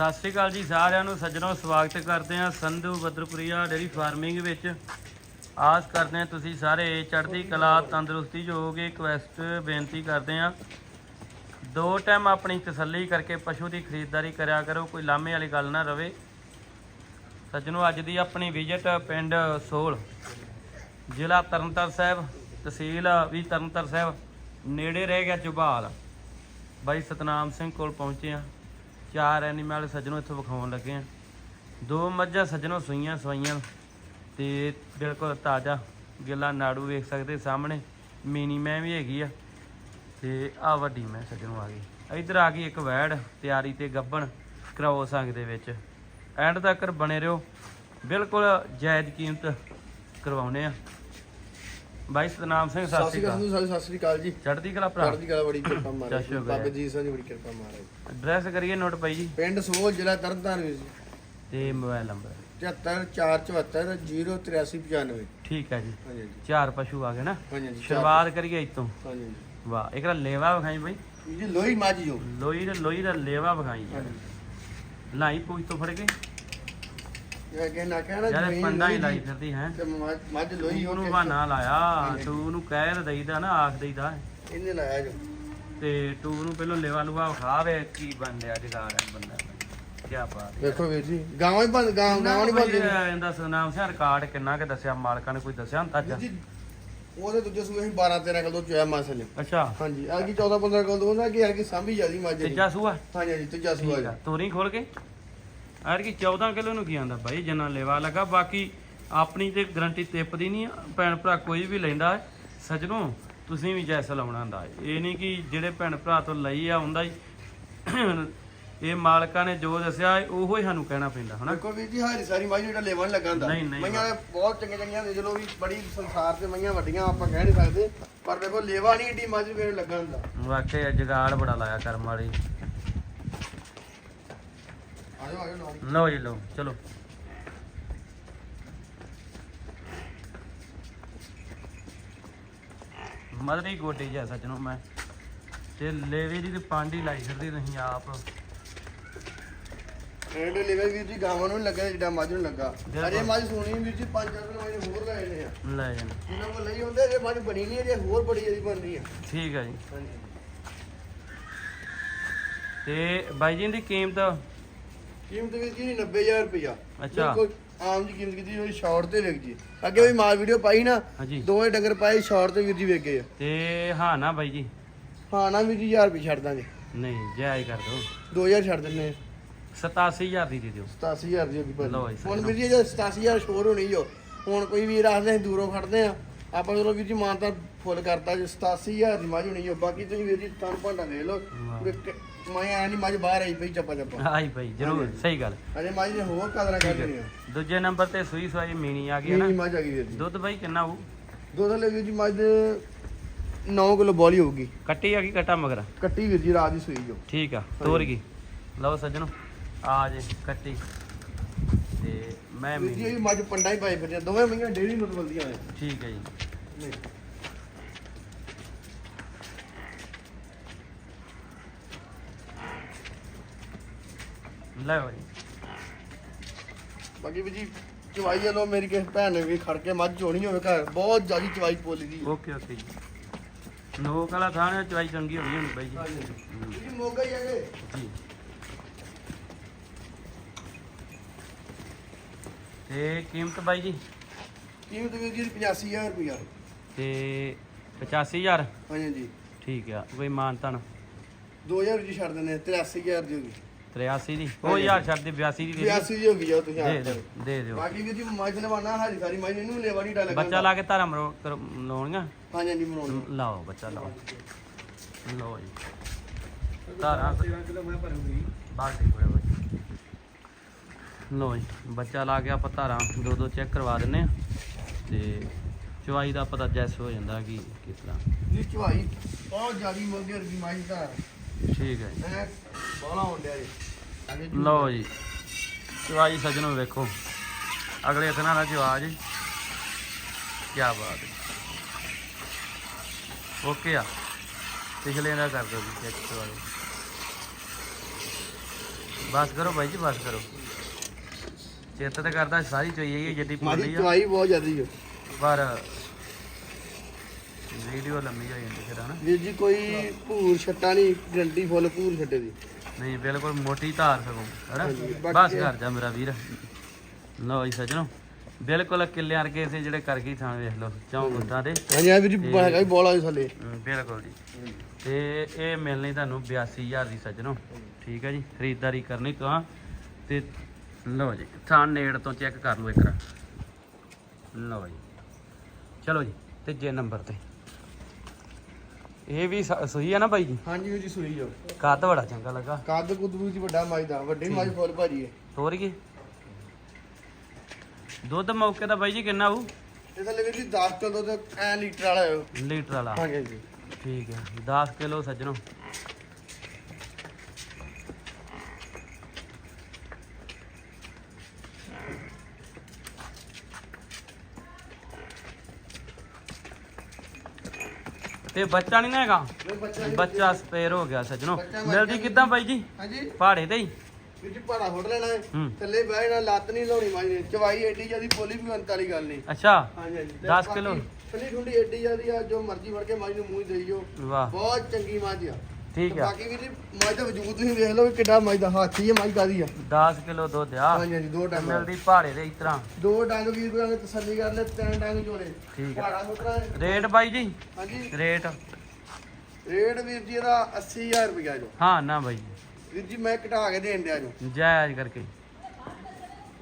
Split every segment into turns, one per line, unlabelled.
ਸਤਿ ਸ਼੍ਰੀ ਅਕਾਲ ਜੀ, ਸਾਰਿਆਂ ਨੂੰ ਸੱਜਣੋ, ਸਵਾਗਤ ਕਰਦੇ ਹਾਂ ਸੰਧੂ ਬਦਰਪੁਰੀਆ ਡੇਰੀ ਫਾਰਮਿੰਗ ਵਿੱਚ। ਆਸ ਕਰਦੇ ਹਾਂ ਤੁਸੀਂ ਸਾਰੇ ਚੜ੍ਹਦੀ ਕਲਾ, ਤੰਦਰੁਸਤੀ ਜੋ ਰਿਕਵੈਸਟ ਬੇਨਤੀ ਕਰਦੇ ਹਾਂ। ਦੋ ਟਾਈਮ ਆਪਣੀ ਤਸੱਲੀ ਕਰਕੇ ਪਸ਼ੂ ਦੀ ਖਰੀਦਦਾਰੀ ਕਰਿਆ ਕਰੋ, ਕੋਈ ਲਾਮੇ ਵਾਲੀ ਗੱਲ ਨਾ ਰਵੇ। ਸੱਜਣੋ, ਅੱਜ ਦੀ ਆਪਣੀ ਵਿਜ਼ਿਟ ਪਿੰਡ ਸੋਲ। ਜ਼ਿਲ੍ਹਾ ਤਰਨਤਾਰਨ ਸਾਹਿਬ, ਤਹਿਸੀਲ ਵੀ ਤਰਨਤਾਰਨ ਸਾਹਿਬ, ਨੇੜੇ ਰਹਿ ਗਿਆ ਜੁਬਾਲ ਬਾਈ ਸਤਨਾਮ ਸਿੰਘ ਕੋਲ ਪਹੁੰਚੇ ਆ ਚਾਰ ਐਨੀਮਲ ਸੱਜਣੋ ਇੱਥੋਂ ਵਿਖਾਉਣ ਲੱਗੇ ਆ। ਦੋ ਮੱਝਾਂ ਸੱਜਣੋ ਸੂਈਆਂ ਸਵਾਈਆਂ ਤੇ ਬਿਲਕੁਲ ਤਾਜ਼ਾ ਗਿੱਲਾ ਨਾੜੂ ਵੇਖ ਸਕਦੇ ਸਾਹਮਣੇ। ਮੀਨੀ ਮੈਂ ਵੀ ਹੈਗੀ ਆ। ਤੇ ਆ ਵੱਡੀ ਮੈਂ ਸੱਜਣੋ ਆ ਗਈ। ਇਧਰ ਆ ਗਈ ਇੱਕ ਵੈੜ, ਤਿਆਰੀ ਤੇ ਗੱਬਣ ਕਰਾਓ ਸੰਗ ਦੇ ਵਿੱਚ। ਐਂਡ ਤੱਕ ਬਣੇ ਰਹੋ। ਬਿਲਕੁਲ ਜਾਇਜ਼ ਕੀਮਤ ਕਰਵਾਉਨੇ ਆ। ਬਾਈ ਸਤਨਾਮ ਸਿੰਘ
ਸਤਿ ਸ਼੍ਰੀ ਅਕਾਲ ਸਾਹਿਬ ਸਤਿ ਸ਼੍ਰੀ ਅਕਾਲ ਜੀ।
ਚੜ੍ਹਦੀ ਕਲਾ ਭਰਾ।
ਚੜ੍ਹਦੀ ਕਲਾ ਬੜੀ ਕਿਰਪਾ ਮਹਾਰਾਜ ਬਾਬਾ ਜੀ ਸਿੰਘ ਦੀ ਬੜੀ ਕਿਰਪਾ ਮਹਾਰਾਜ
ਐਡਰੈਸ ਕਰੀਏ ਨੋਟ ਬਾਈ ਜੀ।
ਪਿੰਡ ਸੋਲ ਜ਼ਿਲ੍ਹਾ ਤਰਨਤਾਰਨ ਵਿੱਚ
ਤੇ ਮੋਬਾਈਲ ਨੰਬਰ।
7474748395
ਠੀਕ ਹੈ ਜੀ। ਚਾਰ ਪਸ਼ੂ ਆ ਗਏ ਨਾ। ਸ਼ੁਰੂਆਤ ਕਰੀਏ ਇਤੋਂ
ਹਾਂਜੀ
ਵਾਹ ਇੱਕ ਦਾ ਲੇਵਾ ਵਿਖਾਈ ਬਈ।
ਜੀ ਲੋਹੀ ਮੱਝ ਜੋ
ਲੋਈ ਦਾ ਲੋਈ ਦਾ ਲੇਵਾ ਵਿਖਾਈ। ਲਾਈ ਪੂਛ ਤੋਂ ਫੜ ਕੇ।
ਇਹ ਅੱਗੇ ਨਾ ਕਹਿਣਾ
ਯਾਰ ਇਹ
ਜ਼ਮੀਨ
ਪੰਡਾ ਹੀ
ਲੋਹੀ
ਲਾਈ
ਦੀ,
ਫਿਰਦੀ ਹੈ।
ਤੇ ਮੱਝ- ਮੱਝ ਲੋਹੀ ਹੋ
ਉਹਨੂੰ
ਕੇ
ਬਹਾਨਾ ਲਾਇਆ
ਹਾਂਜੀ।
ਟੂ ਨੂੰ ਕਹਿ ਦਈਦਾ ਨਾ ਆਖ ਦਈਦਾ।
ਇਹਨੇ ਲਾਇਆ ਜੋ।
ਤੇ ਟੂ ਨੂੰ ਪਹਿਲਾਂ ਲੇਵਾ ਲੂਵਾ ਵਿਖਾਵੇ ਕੀ ਬਣ ਲਿਆ ਜਗਾੜ ਹੈ ਬੰਦਾ ਕੀ। ਬਾਤ ਹੈ।
ਵੇਖੋ ਵੀਰ ਜੀ ਗਾਵਾਂ ਹੀ ਬੰਦ ਗਾਂ ਗਾਵਾਂ ਨਹੀਂ ਬੰਦ
ਇਹਦਾ ਸੁਨਾਮ ਸਿੰਘ ਰਿਕਾਰਡ ਕਿੰਨਾ ਕਿ ਦੱਸਿਆ ਮਾਲਕਾਂ ਨੇ ਕੋਈ ਦੱਸਿਆ ਹੁੰਦਾ
ਵੀਰ
ਅੱਜ
ਜੀ ਉਹਦੇ ਦੂਜੇ ਸੂਏ ਅਸੀਂ 12 13 ਕਿਲੋ ਚੋਇਆ ਮਾਸ ਨੇ
ਅੱਛਾ।
ਹਾਂਜੀ ਆ ਕੀ 14 15 ਕਿਲੋ ਦੋਨਾ ਕੀ ਆ ਕੀ ਸਾਂਭੀ ਜਿਆਦੀ ਮੱਝ ਦੀ
ਤੀਜਾ ਸੂਆ?
ਹਾਂਜੀ ਹਾਂਜੀ ਤੀਜਾ ਸੂਆ
ਠੀਕ ਆ ਤੋਰੀ ਖੋਲ ਕੇ। ਆਰ ਕੀ 14 ਕਿਲੋ ਨੂੰ ਕੀ ਆਂਦਾ ਬਾਈ ਜਿੰਨਾ ਲੈਵਾ ਲੱਗਾ ਬਾਕੀ ਆਪਣੀ ਤੇ ਗਰੰਟੀ ਤਿੱਪਦੀ ਨਹੀਂ। ਭੈਣ ਭਰਾ ਕੋਈ ਵੀ ਲੈਂਦਾ। ਸੱਜਣੋ ਤੁਸੀਂ ਵੀ ਜੈਸਾ ਲਾਉਣਾ ਹੁੰਦਾ। ਇਹ ਨਹੀਂ ਕਿ ਜਿਹੜੇ ਭੈਣ ਭਰਾ ਤੋਂ ਲਈ ਆ ਹੁੰਦਾ ਹੀ ਇਹ ਮਾਲਕਾਂ ਨੇ ਜੋ ਦੱਸਿਆ ਉਹੋ ਹੀ ਸਾਨੂੰ ਕਹਿਣਾ ਪੈਂਦਾ ਹਨਾ
ਦੇਖੋ ਵੀਰ ਜੀ ਹਾਰੀ ਸਾਰੀ ਮੱਝ ਜਿਹੜਾ ਲੈਵਣ ਲੱਗਾ ਹੁੰਦਾ। ਮਈਆਂ ਦੇ ਬਹੁਤ ਚੰਗੇ ਚੰਗੀਆਂ ਨੇ ਚਲੋ ਵੀ ਬੜੀ ਸੰਸਾਰ ਤੇ ਮਈਆਂ ਵੱਡੀਆਂ ਆਪਾਂ ਕਹਿ ਨਹੀਂ ਸਕਦੇ ਪਰ ਦੇਖੋ ਲੇਵਾ ਨਹੀਂ ਏਡੀ ਮੱਝ ਵੇੜ ਲੱਗਾ ਹੁੰਦਾ
ਵਾਕਿਆ ਜਗਾੜ ਬੜਾ ਲਾਇਆ ਕਰਮ ਵਾਲੀ ਲਓ ਜੀ ਲਓ ਚਲੋ। ਮਦਰੀ ਗੋਡੀ ਜਿਹਾ ਸੱਜਣੋ ਮੈਂ। ਤੇ ਲੇਵੇ ਦੀ ਤੇ ਪਾਂਡੀ ਲਾਈ ਫਿਰਦੀ ਨਹੀਂ ਆਪ।
ਐਂਡ ਲੇਵਾ ਵੀਰ ਜੀ ਗਾਵਾਂ ਨੂੰ ਨੀ ਲੱਗਾ ਜਿਹੜਾ ਮੱਝ ਨੂੰ ਲੱਗਾ। ਅਜੇ ਮੱਝ ਸੋਣੀ ਵੀਰ ਜੀ ਪੰਜ ਚਾਰ ਕਿਲੋ ਇਹਨੇ ਹੋਰ ਲੈ ਲੈਣੇ ਆ।
ਲੈ ਜਾਣਾ
ਜਿੰਨਾਂ ਕੋਲ ਲਈ ਹੁੰਦੇ ਜੇ ਮੱਝ ਬਣੀ ਨਹੀਂ ਅਜੇ ਹੋਰ ਬੜੀ ਜਿਹੀ ਬਣਨੀ ਆ।
ਠੀਕ ਹੈ ਜੀ।
ਹਾਂਜੀ।
ਤੇ ਬਾਈ ਜੀ ਦੀ ਕੀਮਤ?
ਕੀਮਤ ਵੀਰ ਜੀ 90000 ਰੁਪਇਆ।
ਅੱਛਾ।
ਬਿਲਕੁਲ ਆਮ ਜੀ ਕੀਮਤ ਕੀਤੀ ਹੋਈ ਸ਼ਾਰਟ ਤੇ ਵਿਕ ਜੀ ਅੱਗੇ ਵੀ ਮਾਲ ਵੀਡੀਓ ਪਾਈ ਨਾ
ਹਾਂਜੀ।
ਦੋਵੇਂ ਡੰਗਰ ਪਾਏ ਸ਼ਾਰਟ ਤੇ ਵੀਰ ਜੀ ਵਿਕ ਗਏ ਆ।
ਤੇ ਹਾਂ ਨਾ ਬਾਈ ਜੀ।
ਹਾਂ ਨਾ ਵੀਰ ਜੀ 1000 ਰੁਪਏ ਛੱਡ ਦਾਂਗੇ।
ਨਹੀਂ ਜਾਇਜ਼ ਕਰ ਦਿਓ।
2000 ਛੱਡ ਦਿੰਨੇ ਆ।
87000 ਦੀ ਦੇ ਦਿਓ।
87000 ਦੀ ਹੋਗੀ
ਲਓ ਜੀ,
ਭਾਜੀ ਹੁਣ ਵੀਰ ਜੀ ਜੇ 87000 ਸ਼ੋਰ ਹੋਣੀ ਜੋ ਹੁਣ ਕੋਈ ਵੀਰ ਆਖਦੇ ਅਸੀਂ ਦੂਰੋਂ ਖੜਦੇ ਆ। ਆਪਾਂ ਚਲੋ ਵੀਰ ਜੀ ਮਾਨ ਤਾਂ ਫੁੱਲ ਕਰਤਾ ਜੇ 87000 ਦੀ ਮੱਝ ਹੋਣੀ ਜੋ। ਬਾਕੀ ਤੁਸੀਂ ਵੀਰ ਜੀ ਤਨ ਭਾਂਡਾ ਦੇ ਲਓ ਕ- ਮੈਂ ਆ ਨਹੀਂ ਮੱਝ ਬਾਹਰ ਆਈ ਪਈ ਚੱਪਾ ਚੱਪਾ।
ਆਈ ਭਾਈ ਜਰੂਰ
ਹਾਂਜੀ।
ਸਹੀ ਗੱਲ।
ਅਜੇ ਮੱਝ ਨੇ ਹੋਰ ਕਦਰਾਂ ਕਰਨੀ ਆ
ਦੂਜੇ ਨੰਬਰ ਤੇ ਸੂਈ ਸਵਾਈ ਮੀਣੀ ਆ ਗਈ ਹੈ
ਮੇਰੀ
ਨਾ।
ਮੱਝ ਆ ਗਈ ਵੀਰ ਜੀ।
ਦੁੱਧ ਬਾਈ ਕਿੰਨਾ ਹੋਊ?
ਦੁੱਧ ਲੈ ਵੀਰ ਜੀ ਮੱਝ 9 ਕਿਲੋ ਬੋਲੀ ਹੋਊਗੀ।
ਕੱਟੀ ਆ ਗਈ ਕਟਾ ਮਗਰ?
ਕੱਟੀ ਵੀਰ ਜੀ ਰਾਤ ਦੀ ਸੂਈ ਜੋ।
ਠੀਕ ਆ ਤੋਰ ਗਈ। ਲਓ ਸੱਜਣੋ ਆ ਜੇ ਕੱਟੀ। ਤੇ ਮੈਂ
ਵੀਰ ਜੀ
ਮੀਣੀ।
ਇਹ ਵੀ ਮੱਝ ਪੰਡਾ ਹੀ ਪਾਈ ਫਿਰਦੀਆਂ ਦੋਵੇਂ ਮਈਆਂ ਡੇਰੀ ਨੂੰ ਬਲਦੀਆਂ ਨੇ।
ਠੀਕ ਹੈ ਜੀ। ਲੈ ਬਾਈ।
ਬਾਕੀ ਵੀ ਜੀ ਚਵਾਈ ਵੱਲੋਂ ਮੇਰੀ ਕਿਸੇ ਭੈਣ ਨੇ ਵੀ ਖੜ ਕੇ ਮੱਝ ਚੋਣੀ ਹੋਵੇ ਘਰ ਬਹੁਤ ਜ਼ਿਆਦੀ ਚਵਾਈ ਪੋਲੀ ਦੀ
ਓਕੇ ਓਕੇ ਜੀ। ਨੋਕ ਵਾਲਾ ਥਾਂ ਚਵਾਈ ਚੰਗੀ ਹੋਣੀ ਹੁਣ ਬਾਈ ਜੀ।
ਜੀ ਮੋਗਾ ਹੀ ਹੈਗੇ?
ਜੀ। ਤੇ ਕੀਮਤ ਬਾਈ ਜੀ?
ਕੀਮਤ ਵੀ ਜੀ 85000 ਰੁਪਇਆ
ਤੇ 85000
ਹਾਂਜੀ ਜੀ
ਠੀਕ ਆ ਕੋਈ ਮਾਨਤਨ?
2000 ਜੀ ਛੱਡ ਦਿੰਦੇ 83000 ਦੀ
83 ਦੀ। ਉਹ
ਹਾਂਜੀ।
ਯਾਰ ਛੱਡ ਦੇ 82 ਦੀ ਦੇ ਦਿਓ।
82 ਦੀ ਹੋਗੀ ਜੋ ਤੁਸੀਂ
ਦੇ
ਆਪ
ਦਿਓ ਦੇ ਦਿਓ।
ਬਾਕੀ ਵੀ ਜੀ ਮੱਝ ਲਵਾਣਾ ਹਾਰੀ ਸਾਰੀ ਮੱਝ ਇਹਨੂੰ ਲੈਵਾ ਨਹੀਂ ਡਾਲ
ਬੱਚਾ ਲਾ ਕੇ ਧਾਰਾ ਮਰੋ ਕਰ- ਲਾਉਣੀਆਂ
ਹਾਂਜੀ ਜੀ ਬਣਾਉਣੀ
ਲਾਓ ਬੱਚਾ ਲਾਓ। ਲਓ ਜੀ। ਧਾਰਾ।
ਕਿਲੋ ਮੈਂ ਭਰੂਗੀ
ਬਾਲਟੀ ਕੋਲੇ ਬਾਈ ਲਓ ਜੀ ਬੱਚਾ ਲਾ ਕੇ ਆਪਾਂ ਧਾਰਾਂ ਦੋ ਦੋ ਚੈੱਕ ਕਰਵਾ ਦਿੰਨੇ ਆ। ਤੇ ਚਵਾਈ ਦਾ ਪਤਾ ਜੈਸ ਹੋ ਜਾਂਦਾ ਕਿ ਕਿਸ ਤਰ੍ਹਾਂ।
ਜੀ ਚਵਾਈ ਬਹੁਤ ਜ਼ਿਆਦੀ ਮੋਗੇ ਵਰਗੀ ਮੱਝ ਦਾ
ਠੀਕ ਹੈ ਜੀ।
ਐ ਬਾਲਾ ਹੁੰਦਿਆ ਜੀ।
ਲਓ ਜੀ ਚਵਾਈ ਸੱਜਣੋ ਵੇਖੋ। ਅਗਲੇ ਦਿਨਾਂ ਦਾ ਜਵਾ ਜੀ ਕੀ ਬਾਤ ਹੈ। ਓਕੇ ਆ। ਪਿਛਲੇ ਦਾ ਕਰ ਦਿਓ ਜੀ ਚੈੱਕ ਦਿਓ ਬਸ ਕਰੋ ਬਾਈ ਜੀ ਬਸ ਕਰੋ। ਚਿੱਤ ਤੇ ਕਰਦਾ ਸਾਰੀ ਚੋਈ ਹੈ ਜਿੱਡੀ
ਮਾਜੀ
ਪੂਰੀ ਆ।
ਚਵਾਈ ਬਹੁਤ ਜ਼ਿਆਦੀ ਹੈ
ਪਰ ਵੀਡੀਓ ਲੰਮੀ ਹੋ ਜਾਂਦੀ ਫਿਰ ਹਨਾ?
ਵੀਰ ਜੀ ਕੋਈ ਭੂਰ ਛੱਟਾ ਨਹੀਂ ਗਰੰਟੀ ਫੁੱਲ ਭੂਰ ਛੱਟੇ ਦੀ।
ਨਹੀਂ ਬਿਲਕੁਲ ਮੋਟੀ ਧਾਰ ਸਕੋ ਹਨਾ? ਬਸ ਕਰ ਜਾ ਮੇਰਾ ਵੀਰ। ਲਓ ਜੀ ਸੱਜਣੋ ਬਿਲਕੁਲ ਕਿੱਲੇ ਵਰਗੇ ਸੇ ਜਿਹੜੇ ਕਰ ਗਈ ਥਾਂ ਵੇਖ ਲਓ ਚੌਂ ਗੁੱਟਾਂ ਦੇ।
ਹਾਂਜੀ ਆ ਵੀਰ ਜੀ ਹੈਗਾ ਵੀ ਬੋਲਾ ਵੀ ਥੱਲੇ।
ਬਿਲਕੁਲ ਜੀ। ਤੇ ਇਹ ਮਿਲਣੀ ਤੁਹਾਨੂੰ 82000 ਦੀ ਸੱਜਣੋ ਠੀਕ ਹੈ ਜੀ ਖਰੀਦਦਾਰੀ ਕਰਨੀ ਤਾਂ। ਤੇ ਲਓ ਜੀ ਥਾਂ ਨੇੜ ਤੋਂ ਚੈੱਕ ਕਰ ਲਓ ਇੱਕ ਵਾਰ। ਲਓ ਜੀ। ਚਲੋ ਜੀ ਤੀਜੇ ਨੰਬਰ ਤੇ। ਇਹ ਵੀ ਸ- ਸੂਈ ਆ ਨਾ ਬਾਈ ਜੀ?
ਹਾਂਜੀ ਜੀ ਸੂਈ ਜੋ
ਕੱਦ ਬੜਾ ਚੰਗਾ ਲੱਗਾ।
ਕੱਦ ਕੁਦਰੂ ਜੀ ਵੱਡਾ ਮਾਜ ਦਾ ਵੱਡੀ ਮਾਜ ਫੁੱਲ ਭਾਜੀ ਹੈ
ਤੋਰੀਏ ਦੁੱਧ ਮੌਕੇ ਦਾ ਬਾਈ ਜੀ ਕਿੰਨਾ ਹੋਊ?
ਇਹ ਥੱਲੇ ਵੀਰ ਜੀ 10 ਕਿਲੋ ਤੇ ਐ ਲੀਟਰ ਵਾਲਾ ਹੈ।
ਲੀਟਰ ਵਾਲਾ।
ਹਾਂਜੀ ਹਾਂਜੀ।
ਠੀਕ ਹੈ 10 ਕਿਲੋ ਸੱਜਣੋ। ਤੇ ਬੱਚਾ ਨਹੀਂ ਨਾ ਹੈਗਾ?
ਨਹੀਂ ਬੱਚਾ
ਸਪੇਅਰ ਹੋ ਗਿਆ ਸੱਜਣੋ।
ਬੱਚਾ ਮਰ
ਮਿਲਦੀ
ਗਿਆ।
ਕਿੱਦਾਂ ਬਾਈ ਜੀ?
ਹਾਂਜੀ।
ਪਹਾੜੇ ਤੇ ਹੀ।
ਜੀ ਪਾੜਾ ਫੁੱਟ ਲੈਣਾ ਹੈ।
ਹੂੰ।
ਥੱਲੇ ਬਹਿ ਜਾਣਾ ਲੱਤ ਨਹੀਂ ਲਾਉਣੀ ਮਾਜ ਨੇ। ਚਵਾਈ ਐਡੀ ਜਿਆਦੀ ਬੋਲੀ ਵੀ ਅੰਤ ਵਾਲੀ ਗੱਲ ਨਹੀਂ
ਅੱਛਾ।
ਹਾਂਜੀ ਹਾਂਜੀ। ਤੇ
10
ਬਾਕੀ
ਕਿਲੋ।
ਠੰਡੀ ਠੰਡੀ ਐਡੀ ਜਿਆਦੀ ਆ ਜੋ ਮਰਜ਼ੀ ਫੜ ਕੇ ਮਾਜ ਨੂੰ ਮੂੰਹ ਦੇਈ ਜੋ
ਵਾਹ।
ਬਹੁਤ ਚੰਗੀ ਮੱਝ ਆ।
ਠੀਕ ਆ।
ਬਾਕੀ ਵੀਰ ਜੀ ਦਾ ਵਜੂਦ ਤੁਸੀਂ ਵੇਖ ਲਓ ਵੀ ਕਿੱਡਾ ਮੱਝ ਦਾ ਹਾਥੀ ਹੈ ਮੱਝ ਕਾਦੀ ਆ।
10 ਕਿਲੋ ਦੁੱਧ ਆ।
ਹਾਂਜੀ ਹਾਂਜੀ ਦੋ ਟਾਈਮ
ਮਿਲਦੀ ਪਹਾੜੇ ਦੇ ਇਸ ਤਰ੍ਹਾਂ
ਦੋ ਡੰਗ ਵੀਰ ਕੋਲ ਤਸੱਲੀ ਕਰ ਲੈ ਤਿੰਨ ਡੰਗ ਜੋੜੇ।
ਠੀਕ ਆ। ਰੇਟ ਬਾਈ ਜੀ?
ਹਾਂਜੀ।
ਰੇਟ?
ਰੇਟ ਵੀਰ ਜੀ ਇਹਦਾ 80000 ਰੁਪਇਆ ਜੋ।
ਹਾਂ ਨਾ ਬਾਈ
ਵੀਰ ਜੀ ਮੈਂ ਘਟਾ ਕੇ ਦੇਣ ਦਿਆ ਜੋ।
ਜਾਇਜ਼ ਕਰਕੇ।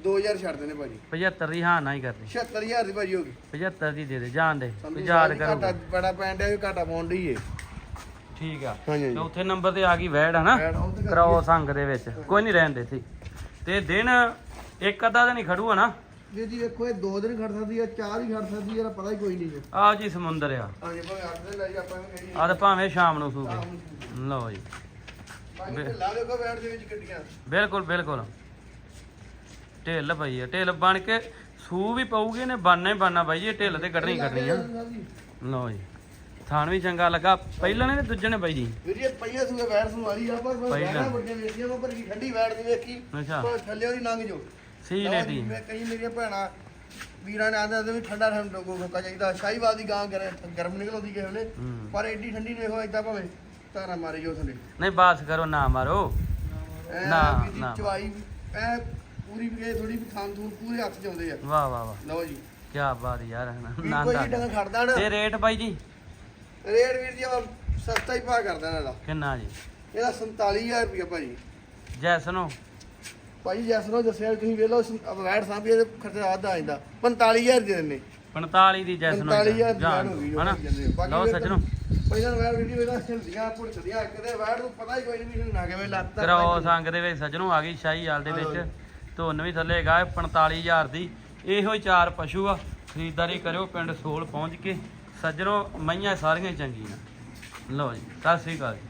2000 ਛੱਡ ਦੇਣੇ ਭਾਜੀ।
75 ਦੀ ਹਾਂ ਨਾ ਹੀ ਕਰਦੀ
76000 ਦੀ ਭਾਜੀ ਹੋ ਗਈ।
75 ਦੀ ਦੇ ਦੇ ਜਾਣ ਦੇ। ਕਰੂਗਾ
ਘਾਟਾ ਬੜਾ ਪੈਣ ਡਿਆ ਵੀ ਘਾਟਾ ਪਾਉਣ ਡਈ ਏ।
ਠੀਕ ਆ।
ਹਾਂਜੀ ਹਾਂਜੀ।
ਚੌਥੇ ਨੰਬਰ ਤੇ ਆ ਗਈ ਵੈੜ ਹਨਾ?
ਤੇ
ਕਰੋ ਸੰਗ ਦੇ ਵਿੱਚ। ਕੋਈ ਨਹੀਂ ਰਹਿਣ ਦੇ ਸੀ ਤੇ ਦਿਨ ਇੱਕ ਅੱਧਾ ਦਿਨ ਹੀ ਖੜੂ ਨਾ।
ਵੀਰ ਜੀ ਵੇਖੋ ਇਹ ਦੋ ਦਿਨ ਖੜ ਸਕਦੀ ਆ ਚਾਰ ਹੀ ਖੜ ਸਕਦੀ ਆ ਇਹਦਾ ਪਤਾ ਹੀ ਕੋਈ ਨਹੀਂ ਜੀ।
ਆਹ ਜੀ ਸਮੁੰਦਰ ਆ।
ਹਾਂਜੀ ਭਾਵੇਂ ਅੱਠ ਦਿਨ ਲਈ ਆਪਾਂ ਵੀ ਕਹੀਏ
ਆ ਤੇ ਭਾਵੇਂ ਸ਼ਾਮ ਨੂੰ ਸੂਵੇ ਲਓ ਜੀ।
ਲਾ ਦੇਖੋ ਬੈਠ ਦੇ ਵਿੱਚ ਗੱਡੀਆਂ
ਬਿਲਕੁਲ ਬਿਲਕੁਲ। ਢਿੱਲ ਪਈ ਆ ਢਿੱਲ ਬਣ ਕੇ ਸੂ ਵੀ ਪਊਗੀ ਨੇ ਬਣਨਾ ਹੀ ਬਣਨਾ ਬਾਈ ਜੀ ਇਹ ਢਿੱਲ ਤੇ ਕੱਢਣੀ ਹੀ ਕੱਢਣੀ ਆ। ਲਓ ਜੀ। ਥਾਣ ਵੀ ਚੰਗਾ ਲੱਗਾ। ਪਹਿਲਾਂ ਨੇ ਤੇ ਦੂਜੇ ਨੇ ਬਾਈ ਜੀ।
ਵੀਰ ਜੀ ਪਈਆ ਸੂਏ ਬੈਠ ਸੂ ਵਾਲੀ ਆ ਪਰ ਮੈਂ
ਪਹਿਲਾਂ।
ਬੈਠਾ ਵੱਡੇ ਵੇਖੀਆਂ ਮੈਂ ਪਰ ਕੀ ਠੰਡੀ ਬੈਠ ਦੀ ਵੇਖੀ।
ਅੱਛਾ।
ਪਰ ਥੱਲੇ ਉਹਦੀ ਲੰਘ ਜੋ
ਸੀ
ਲਓ ਜੀ,
ਦੀ
ਮੈਂ ਕਈ ਮੇਰੀਆਂ ਭੈਣਾਂ ਵੀਰਾਂ ਨੇ ਆਂਦੇ ਵੀ ਠੰਡਾ ਠੰਡਾ ਗੋਕਾ ਚਾਹੀਦਾ। ਸ਼ਾਹੀਵਾਲ ਦੀ ਗਾਂ ਗਰ- ਗਰਮ ਨਿਕਲਦੀ ਕਿਸੇ ਵੇਲੇ
ਹੂੰ।
ਪਰ ਐਡੀ ਠੰਡੀ ਨਹੀਂ ਵੇਖੋ ਏਦਾਂ ਭਾਵੇਂ ਤਾਰਾ ਮਾਰੇ ਜੋ ਥੱਲੇ।
ਨਹੀਂ ਬਾਸ ਕਰੋ ਨਾ ਮਾਰੋ।
ਐ
ਨਾ,
ਵੀ ਦੀ
ਨਾ।
ਚਵਾਈ ਐ ਪੂਰੀ ਵੀ ਥੋੜੀ ਵੀ ਖਾਨ ਥੂਨ ਪੂਰੇ ਹੱਥ ਚ ਆਉਂਦੇ ਆ।
ਵਾਹ ਵਾਹ ਵਾਹ।
ਲਓ ਜੀ।
ਕੀ ਬਾਤ ਯਾਰ
ਵੀ
ਨੰਦ
ਕੋਈ
ਆ
ਵੀ
ਗਿਆ।
ਡੰਗ ਖੜਦਾ ਨਾ।
ਤੇ ਰੇਟ ਬਾਈ ਜੀ?
ਰੇਟ ਵੀਰ ਜੀ ਆਪਾਂ ਸਸਤਾ ਹੀ ਪਾ ਕਰਦਾ ਇਹਦਾ
ਕਿੰਨਾ ਜੀ?
ਇਹਦਾ 47000 ਰੁਪਏ ਭਾਜੀ
ਜੈਸਨੋ?
ਭਾਜੀ ਜੈਸਨੋ ਦੱਸਿਆ ਤੁਸੀਂ ਵੇਖ ਲਓ ਵੈਟ ਸਾਂਭੀ ਇਹਦੇ ਖਰਚਾ ਵੱਧ ਆ ਜਾਂਦਾ। 45000 ਦੇ ਦਿੰਨੇ
45 ਦੀ ਜੈਸਨੋ
45000 ਦੀ
ਜਾਣ
ਵੈਟ ਹੋ ਗਈ
ਹਨਾ? ਲਓ ਸੱਜਣੋ।
ਪਹਿਲਾਂ ਵੈਟ ਵੀਡੀਓ ਇਹਦਾ ਹਿਲਦੀਆਂ ਭੁੜਕਦੀਆਂ ਕਿਤੇ ਵੈਟ ਨੂੰ ਪਤਾ ਹੀ ਕੋਈ ਨਹੀਂ ਵੀ ਨਾ ਕਿਵੇਂ ਲੱਤ
ਕਰੋ ਸੰਗ ਦੇ ਵਿੱਚ ਸੱਜਣੋ ਆ ਗਈ ਸ਼ਾਹੀ ਹਾਲ ਦੇ ਵਿੱਚ। ਧੁੰਨ ਵੀ ਥੱਲੇ ਹੈਗਾ 45000 ਦੀ। ਇਹੋ ਹੀ ਚਾਰ ਪਸ਼ੂ ਆ ਖਰੀਦਦਾਰੀ ਕਰਿਓ ਪਿੰਡ ਸੋਲ ਪਹੁੰਚ ਕੇ। ਸੱਜਣੋ ਮਈਆਂ ਸਾਰੀਆਂ ਹੀ ਚੰਗੀਆਂ। ਲਓ ਜੀ ਸਤਿ ਸ੍ਰੀ ਅਕਾਲ ਜੀ।